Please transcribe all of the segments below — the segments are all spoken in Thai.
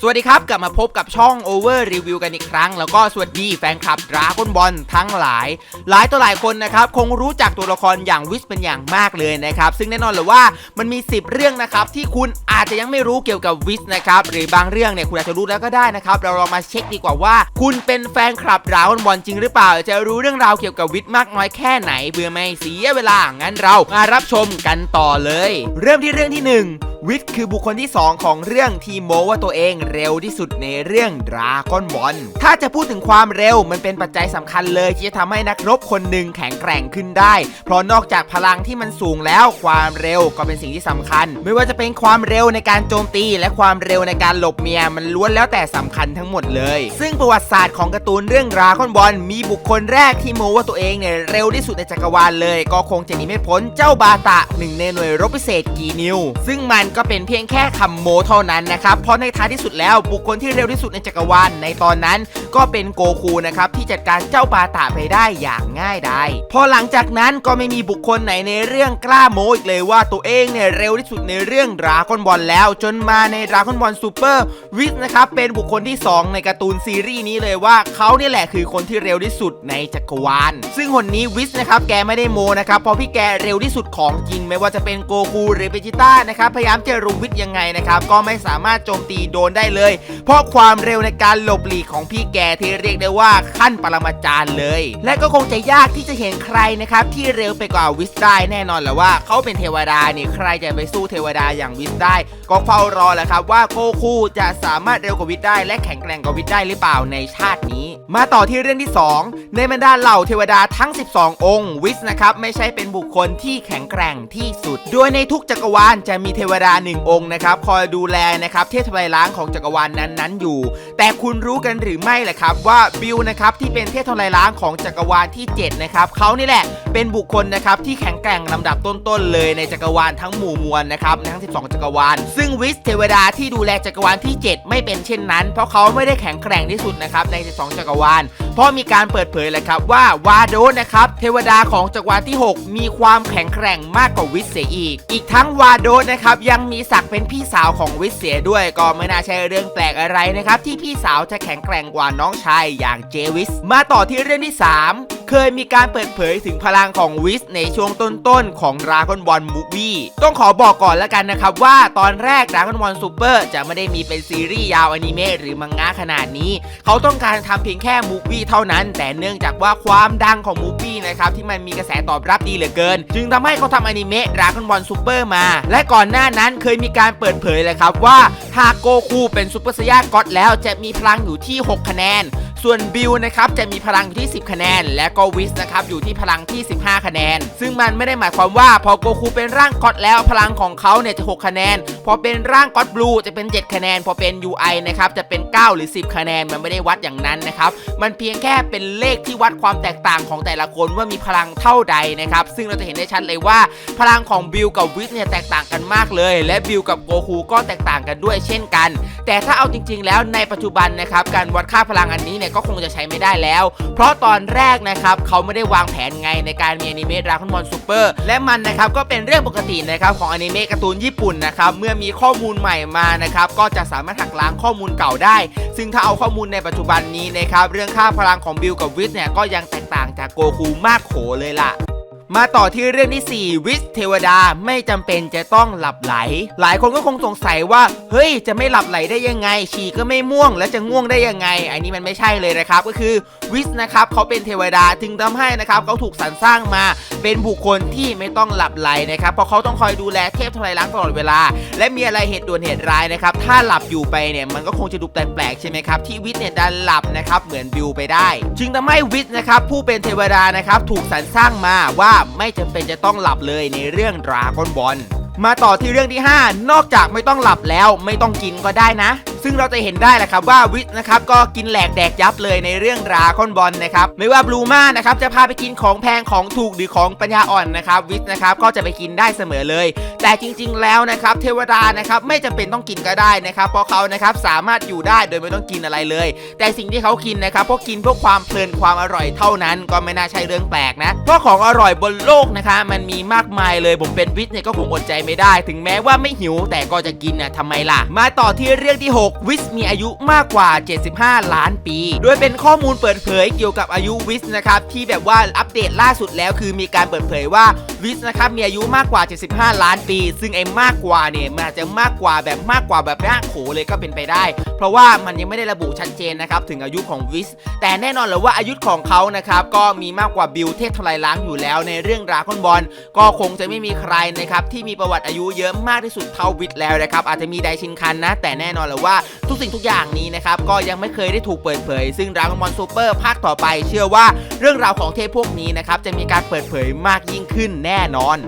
สวัสดีครับ กลับมาพบกับช่อง Over Review กันอีกครั้ง แล้วก็สวัสดีแฟนคลับดราก้อนบอลทั้งหลาย หลายต่อหลายคนนะครับ คงรู้จักตัวละครอย่างวิสเป็นอย่างมากเลยนะครับ ซึ่งแน่นอนเลยว่ามันมี 10 เรื่องนะครับ ที่คุณอาจจะยังไม่รู้เกี่ยวกับวิสนะครับ หรือบางเรื่องเนี่ยคุณอาจจะรู้แล้วก็ได้นะครับ เราลองมาเช็คดีกว่าว่า คุณเป็นแฟนคลับดราก้อนบอลจริงหรือเปล่า จะรู้เรื่องราวเกี่ยวกับวิสมากน้อยแค่ไหนเบื่อไม่เสียเวลางั้นเรามารับชมกันต่อเลย เริ่มที่เรื่องที่หนึ่ง วิทย์คือบุคคลที่ 2 ของเรื่องที่โมว่าตัวเองเร็วที่สุดในเรื่องดราก้อนบอลถ้าจะพูดถึงความเร็วมันเป็นปัจจัยสำคัญเลยที่จะทำให้นักรบคนหนึ่งแข็งแกร่งขึ้นได้ เพราะนอกจากพลังที่มันสูงแล้วความเร็วก็เป็นสิ่งที่สำคัญ ไม่ว่าจะเป็นความเร็วในการโจมตีและความเร็วในการหลบเมียมันล้วนแล้วแต่สำคัญทั้งหมดเลย ซึ่งประวัติศาสตร์ของการ์ตูนเรื่องดราก้อนบอลมีบุคคลแรกที่โมว่าตัวเองเนี่ยเร็วที่สุดในจักรวาลเลย ก็คงจะหนีไม่พ้นเจ้าบาตะหนึ่งในหน่วยรบพิเศษกีนิวซึ่งมันก็เป็นเพียงแค่คำโมเท่านั้นนะครับ เพราะในท้ายที่สุดแล้วบุคคลที่เร็วที่สุดในจักรวาลในตอนนั้นก็เป็นโกคูนะครับที่จัดการเจ้าบาตะไปได้อย่างง่ายดายพอหลังจากนั้นก็ไม่มีบุคคลไหนในเรื่องกล้าโมอีกเลยว่าตัวเองเนี่ยเร็วที่สุดในเรื่องดราก้อนบอลแล้ว จนมาในดราก้อนบอลซูเปอร์วิสนะครับเป็นบุคคลที่ 2 ในการ์ตูนซีรีส์นี้เลยว่าเขาเนี่ยแหละคือคนที่เร็วที่สุดในจักรวาล ซึ่งคนนี้วิสนะครับแกไม่ได้โมนะครับเพราะพี่แกเร็วที่สุดของจริง ไม่ว่าจะเป็นโกคูหรือเบจิต้านะครับพยายามจะรุมวิสยังไงนะครับ ก็ไม่สามารถโจมตีโดนได้เลย เพราะความเร็วในการหลบหลีกของพี่แกที่เรียกได้ว่าขั้นปรมาจารย์เลย และก็คงจะยากที่จะเห็นใครนะครับที่เร็วไปกว่าวิสได้แน่นอนแหละว่าเขาเป็นเทวดานี่ใครจะไปสู้เทวดาอย่างวิสได้ ก็เฝ้ารอแหละครับว่าโกคูจะสามารถเร็วกว่าวิสได้ และแข็งแกร่งกว่าวิสได้หรือเปล่าในชาตินี้ มาต่อที่เรื่องที่ 2 ในบรรดาเหล่าเทวดาทั้ง 12 องค์วิสนะครับไม่ใช่เป็นบุคคลที่แข็งแกร่งที่สุด โดยในทุกจักรวาลจะมีเทวดาหนึ่งองค์นะครับคอยดูแลนะครับเทพทลายล้างของจักรวาลนั้นๆ อยู่ แต่คุณรู้กันหรือไม่แหละครับว่าบิลนะครับที่เป็นเทพทลายล้างของจักรวาลที่ 7 นะครับเขานี่แหละเป็นบุคคลนะครับที่แข็งแกร่งลำดับต้นๆเลยในจักรวาลทั้งหมู่มวลนะครับในทั้ง 12 จักรวาล ซึ่งวิสเทวดาที่ดูแลจักรวาลที่ 7 ไม่เป็นเช่นนั้น เพราะเขาไม่ได้แข็งแกร่งที่สุดนะครับใน 12 จักรวาล เพราะมีการเปิดเผยเลยครับว่าวาโดนะครับเทวดาของจักรวาลที่ 6 มีความแข็งแกร่งมากกว่าวิสเสียอีก อีกทั้งวาโดนะครับยังมีศักดิ์เป็นพี่สาวของวิสเสียด้วย ก็ไม่น่าใช่เรื่องแปลกอะไรนะครับที่พี่สาวจะแข็งแกร่งกว่าน้องชายอย่างเจวิส มาต่อที่เรื่องที่ 3 เคยมีการเปิดเผยถึงพลังของวิสในช่วงต้นๆ ของ Dragon Ball Movie ต้องขอบอกก่อนแล้วกันนะครับว่าตอนแรก Dragon Ball Super จะไม่ได้มีเป็นซีรีส์ยาวอนิเมะหรือมังงะขนาดนี้ เขาต้องการทำเพียงแค่มูฟวี่เท่านั้น แต่เนื่องจากว่าความดังของมูฟวี่นะครับที่มันมีกระแสตอบรับดีเหลือเกิน จึงทำให้เขาทำอนิเมะ Dragon Ball Super มา และก่อนหน้านั้นเคยมีการเปิดเผยเลยครับว่าหากโกคูเป็นซูเปอร์ไซยาก็อดแล้วจะมีพลังอยู่ที่ 6 คะแนน ส่วนบิลนะครับจะมีพลังอยู่ที่ 10 คะแนน และก็วิสนะครับอยู่ที่พลังที่ 15 คะแนน ซึ่งมันไม่ได้หมายความว่าพอโกคูเป็นร่างก็อดแล้วพลังของเขาเนี่ยจะ 6 คะแนน พอเป็นร่างก็อดบลูจะเป็น 7 คะแนน พอเป็น UI นะครับจะเป็น 9 หรือ 10 คะแนนมันไม่ได้วัดอย่างนั้นนะครับมันเพียงแค่เป็นเลขที่วัดความแตกต่างของแต่ละคนว่ามีพลังเท่าใดนะครับซึ่งเราจะเห็นได้ชัดเลยว่า พลังของบิลกับวิสเนี่ยแตกต่างกันมากเลย และบิลกับโกคูก็แตกต่างกันด้วยเช่นกัน แต่ถ้าเอาจริง ๆ แล้วในปัจจุบันนะครับการวัดค่าพลังอันนี้เนี่ยก็คงจะใช้ไม่ได้แล้ว เพราะตอนแรกนะครับเขาไม่ได้วางแผนไงในการมีอนิเมะดราก้อนบอลซูเปอร์และมันนะครับก็เป็นเรื่องปกตินะครับของอนิเมะการ์ตูนญี่ปุ่นนะครับเมื่อมีข้อมูลใหม่มานะครับก็จะสามารถหักล้างข้อมูลเก่าได้ ซึ่งถ้าเอาข้อมูลในปัจจุบันนี้นะครับเรื่องค่าพลังของบิลกับวิสเนี่ยก็ยังแตกต่างจากโกคูมากโขเลยล่ะ มาต่อที่เรื่องที่ 4 วิสเทวดาไม่จำเป็นจะต้องหลับไหล หลายคนก็คงสงสัยว่า เฮ้ย จะไม่หลับไหลได้ยังไง ฉี่ก็ไม่ม่วงแล้วจะง่วงได้ยังไง อันนี้มันไม่ใช่เลยนะครับ ก็คือวิสนะครับเขาเป็นเทวดาจึงทำให้นะครับเขาถูกสรรสร้างมาเป็นบุคคลที่ไม่ต้องหลับไหลนะครับเพราะเขาต้องคอยดูแลเทพทลายล้างตลอดเวลา และมีอะไรเหตุด่วนเหตุร้ายนะครับถ้าหลับอยู่ไปเนี่ยมันก็คงจะดูแปลกๆใช่ไหมครับที่วิสเนี่ยดันหลับนะครับเหมือนบิวไปได้ จึงทำให้วิสนะครับผู้เป็นเทวดานะครับถูกสรรสร้างมาว่าไม่จำเป็นจะต้องหลับเลยในเรื่องดราก้อนบอลมาต่อที่เรื่องที่ 5 นอกจากไม่ต้องหลับแล้วไม่ต้องกินก็ได้นะ ซึ่งเราจะเห็นได้แหละครับว่าวิทนะครับก็กินแหลกแดกยับเลยในเรื่องราก้อนบอลนะครับไม่ว่าบลูมานะครับจะพาไปกินของแพงของถูกหรือของปัญญาอ่อนนะครับวิทนะครับก็จะไปกินได้เสมอเลย แต่จริง ๆ แล้วนะครับเทวดานะครับไม่จำเป็นต้องกินก็ได้นะครับเพราะเขานะครับสามารถอยู่ได้โดยไม่ต้องกินอะไรเลย แต่สิ่งที่เขากินนะครับพราะกินเพื่อความเพลินความอร่อยเท่านั้นก็ไม่น่าใช่เรื่องแปลกนะเพราะของอร่อยบนโลกนะคะมันมีมากมายเลยผมเป็นวิทย์เนี่ยก็คงอดใจไม่ได้ ถึงแม้ว่าไม่หิวแต่ก็จะกินนะทำไมล่ะ มาต่อที่เรื่องที่ 6วิสมีอายุมากกว่า 75 ล้านปี โดยเป็นข้อมูลเปิดเผยเกี่ยวกับอายุวิสนะครับที่แบบว่าอัปเดตล่าสุดแล้วคือมีการเปิดเผยว่าวิสนะครับมีอายุมากกว่า 75 ล้านปี ซึ่งไอ้มากกว่าเนี่ยมันอาจจะมากกว่าแบบมากกว่าแบบมากโขเลยก็เป็นไปได้ เพราะว่ามันยังไม่ได้ระบุชัดเจนนะครับถึงอายุของวิส แต่แน่นอนเลยว่าอายุของเขานะครับก็มีมากกว่าบิลเทพทลายล้างอยู่แล้วในเรื่องราก้อนบอลก็คงจะไม่มีใครนะครับที่มีประวัติอายุเยอะมากที่สุดเท่าวิสแล้วนะครับอาจจะมีไดชินคันนะ แต่แน่นอนเลยว่าทุกสิ่งทุกอย่างนี้นะครับก็ยังไม่เคยได้ถูกเปิดเผย ซึ่งดราก้อนบอลซูเปอร์ภาคต่อไป เชื่อว่าเรื่องราวของเทพพวกนี้นะครับจะมีการเปิดเผยมากยิ่งขึ้นแน่นอน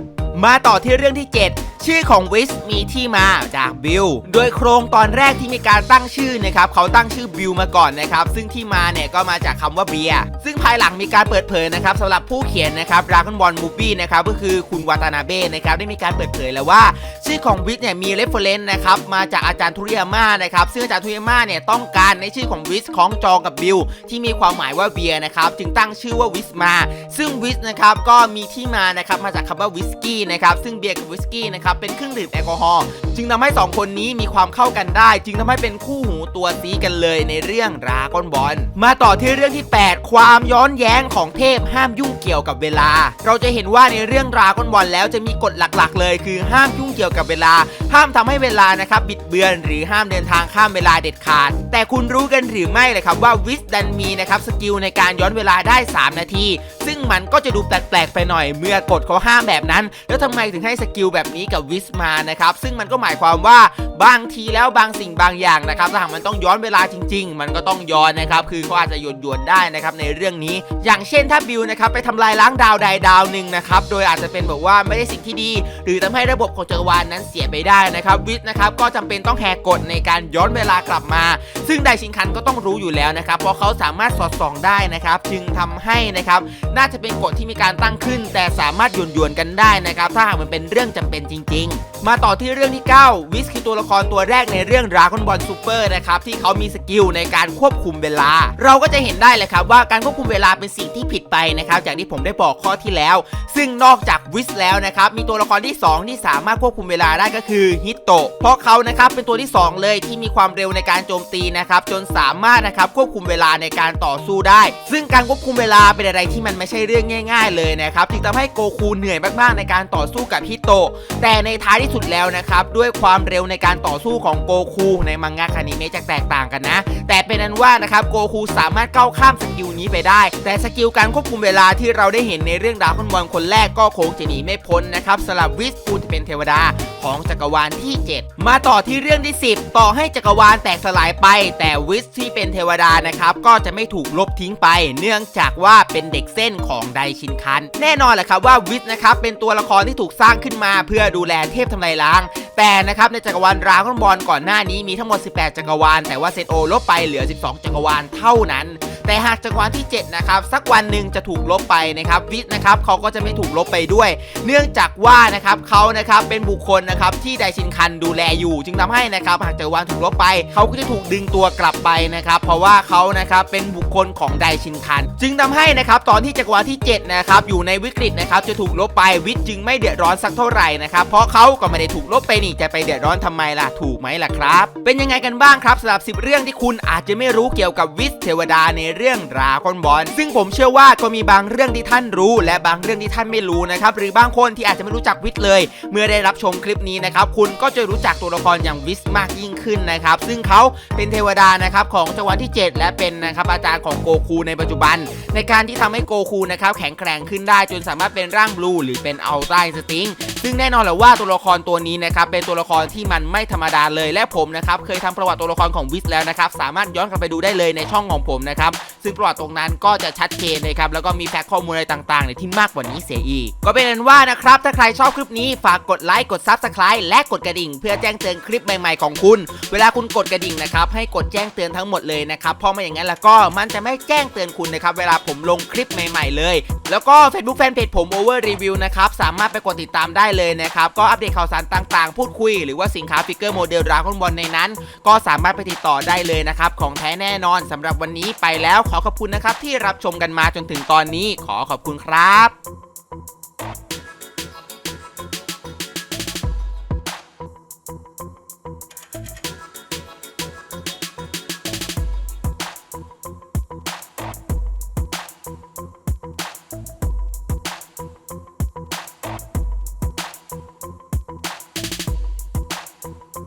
มาต่อที่เรื่องที่ 7 ชื่อของวิสมีที่มาจากบิลโดยโครงตอนแรกที่มีการตั้งชื่อนะครับเขาตั้งชื่อบิลมาก่อนนะครับ ซึ่งที่มาเนี่ยก็มาจากคำว่าเบียร์ซึ่งภายหลังมีการเปิดเผยนะครับสำหรับผู้เขียนนะครับดราก้อนบอลมูฟี่นะครับก็คือคุณวาตานาเบะนะครับได้มีการเปิดเผยแล้วว่า ชื่อของวิสเนี่ยมีเรฟเฟรนซ์นะครับมาจากอาจารย์ทุริยาม่านะครับซึ่งอาจารย์ทุริยาม่าเนี่ยต้องการในชื่อของวิสของจองกับบิลที่มีความหมายว่าเบียร์นะครับจึงตั้งชื่อว่าวิสมา ซึ่งวิสนะครับก็มีที่มานะครับมาจากคำว่าวิสกี้นะครับซึ่งเบียร์กับวิสกี้นะครับเป็นเครื่องดื่มแอลกอฮอล์จึงทำให้สองคนนี้มีความเข้ากันได้ จึงทำให้เป็นคู่หูตัวซีกันเลยในเรื่องราก้อนบอลมาต่อที่เรื่องที่ 8 ความย้อนแย้งของเทพห้ามยุ่งเกี่ยวกับเวลา เราจะเห็นว่าในเรื่องราก้อนบอลแล้วจะมีกฎหลักๆ เลย คือห้ามยุ่งเกี่ยวกับเวลา ห้ามทำให้เวลานะครับบิดเบือนหรือห้ามเดินทางข้ามเวลาเด็ดขาด แต่คุณรู้กันหรือไม่เลยครับว่าวิสดันมีนะครับสกิลในการย้อนเวลาได้ 3 นาที ซึ่งมันก็จะดูแปลกๆไปหน่อยเมื่อกฎเขาห้ามแบบนั้น แล้วทำไมถึงให้สกิลแบบนี้กับวิสมานะครับซึ่งมันก็หมายความว่าบางทีแล้วบางสิ่งบางอย่างนะครับถ้าหากมันต้องย้อนเวลาจริง ๆ มันก็ต้องย้อนนะครับคือเขาอาจจะหยวนหยวนได้นะครับในเรื่องนี้ อย่างเช่นถ้าบิลนะครับไปทำลายล้างดาวใดดาวหนึ่งนะครับโดยอาจจะเป็นแบบว่าไม่ได้สิ่งที่ดี หรือทำให้ระบบของจักรวาลนั้นเสียไปได้นะครับวิสนะครับก็จำเป็นต้องแหกกฎในการย้อนเวลากลับมา ซึ่งไดชินคันก็ต้องรู้อยู่แล้วนะครับเพราะเขาสามารถสอดส่องได้นะครับจึงทำให้นะครับน่าจะเป็นกฎที่มีการตั้งขึ้น แต่สามารถหยวนยวนๆกันได้นะครับ ถ้าหากมันเป็นเรื่องจำเป็นจริง ๆมาต่อที่เรื่องที่ 9 วิสคือตัวละครตัวแรกในเรื่อง Dragon Ball Super นะครับที่เขามีสกิลในการควบคุมเวลา เราก็จะเห็นได้เลยครับว่าการควบคุมเวลาเป็นสิ่งที่ผิดไปนะครับจากที่ผมได้บอกข้อที่แล้ว ซึ่งนอกจากวิสแล้วนะครับมีตัวละครที่ 2 ที่สามารถควบคุมเวลาได้ก็คือฮิตโตะเพราะเขานะครับเป็นตัวที่ 2 เลยที่มีความเร็วในการโจมตีนะครับจนสามารถนะครับควบคุมเวลาในการต่อสู้ได้ ซึ่งการควบคุมเวลาเป็นอะไรที่มันไม่ใช่เรื่องง่าย ๆ เลยนะครับจึงทำให้โกคูเหนื่อยมากๆในการต่อสู้กับฮิตโตะแต่ในท้ายที่สุดแล้วนะครับ ด้วยความเร็วในการต่อสู้ของโกคูในมังงะคานิเมะจะแตกต่างกันนะ แต่เป็นนั้นว่านะครับโกคูสามารถก้าวข้ามสกิลนี้ไปได้ แต่สกิลการควบคุมเวลาที่เราได้เห็นในเรื่องดาวคอนบอลคนแรกก็คงจะหนีไม่พ้นนะครับสำหรับวิสปูที่เป็นเทวดาของจักรวาลที่ 7 มาต่อที่เรื่องที่ 10 ต่อให้จักรวาลแตกสลายไป แต่วิสที่เป็นเทวดานะครับก็จะไม่ถูกลบทิ้งไป เนื่องจากว่าเป็นเด็กเส้นของไดชินคัน แน่นอนแหละครับว่าวิสนะครับเป็นตัวละครที่ถูกสร้างขึ้นมาเพื่อดูแลเทพทำลายล้าง แต่นะครับในจักรวาลดราก้อนบอลก่อนหน้านี้มีทั้งหมด 18 จักรวาล แต่ว่าเซตโอลบไปเหลือ 12 จักรวาลเท่านั้น แต่หากจักรวาลที่ 7 นะครับ สักวันหนึ่งจะถูกลบไปนะครับวิสนะครับเขาก็จะไม่ถูกลบไปด้วย เนื่องจากว่านะครับเขานะครับเป็นบุคคลนะครับที่ไดชินคันดูแลอยู่ จึงทำให้นะครับหากจักรวาลถูกลบไป เขาก็จะถูกดึงตัวกลับไปนะครับเพราะว่าเขานะครับเป็นบุคคลของไดชินคัน จึงทำให้นะครับตอนที่จักรวาลที่7นะครับอยู่ในวิกฤตนะครับจะถูกลบไปวิสจึงไม่เดือดร้อนสักเท่าไหร่นะครับเพราะเขาก็ไม่ได้ถูกลบไปนี่จะไปเดือดร้อนทำไมล่ะถูกไหมล่ะครับ เป็นยังไงกันบ้างครับสำหรับ 10 เรื่องที่คุณอาจจะไม่รู้เกี่ยวกับวิสเทวดาในเรื่องราก้อนบอลซึ่งผมเชื่อว่าก็มีบางเรื่องที่ท่านรู้ และบางเรื่องที่ท่านไม่รู้นะครับหรือบางคนที่อาจจะไม่รู้จักวิสเลย เมื่อได้รับชมคลิปนี้นะครับคุณก็จะรู้จักตัวละครอย่างวิสมากยิ่งขึ้นนะครับซึ่งเขาเป็นเทวดานะครับของจักรวาลที่ 7 และเป็นนะครับอาจารย์ของโกคูในปัจจุบัน ในการที่ทำให้โกคูนะครับแข็งแกร่งขึ้นได้จนสามารถเป็นร่างบลูหรือเป็นอัลตร้าสติงซึ่งแน่นอนแหละว่าตัวละครตัวนี้นะครับเป็นตัวละครที่มันไม่ธรรมดาเลยและผมนะครับเคยทำประวัติตัวละครของวิสแล้วนะครับสามารถย้อนกลับไปดูได้เลยในช่องของผมนะครับซึ่งประวัติตรงนั้นก็จะชัดเจนนะครับแล้วก็มีแฟกข้อมูลอะไรต่างๆเนี่ยที่มากกว่านี้เสียอีก ก็เป็นนั้นว่านะครับถ้าใครชอบคลิปนี้ฝากกดไลค์กด Subscribe และกดกระดิ่ง เพื่อแจ้งเตือนคลิปใหม่ๆของคุณ เวลาคุณกดกระดิ่งนะครับให้กดแจ้งเตือนทั้งหมดเลยนะครับเพราะไม่อย่างนั้นแล้วก็มันจะไม่แจ้งเตือนคุณนะครับเวลาผมลงคลิปใหม่ ๆ เลย แล้วก็ Facebook Fanpage ผม Over Review นะครับสามารถไปกดติดตามได้เลยนะครับก็อัปเดตข่าวสารต่างๆ พูดคุย หรือว่าสินค้าฟิกเกอร์โมเดลดราก้อนบอลในนั้น ก็สามารถไปติดต่อได้เลยนะครับของแท้แน่นอนสำหรับวันนี้ไปแล้วขอขอบคุณนะครับที่รับชมกันมาจนถึงตอนนี้ขอขอบคุณครับ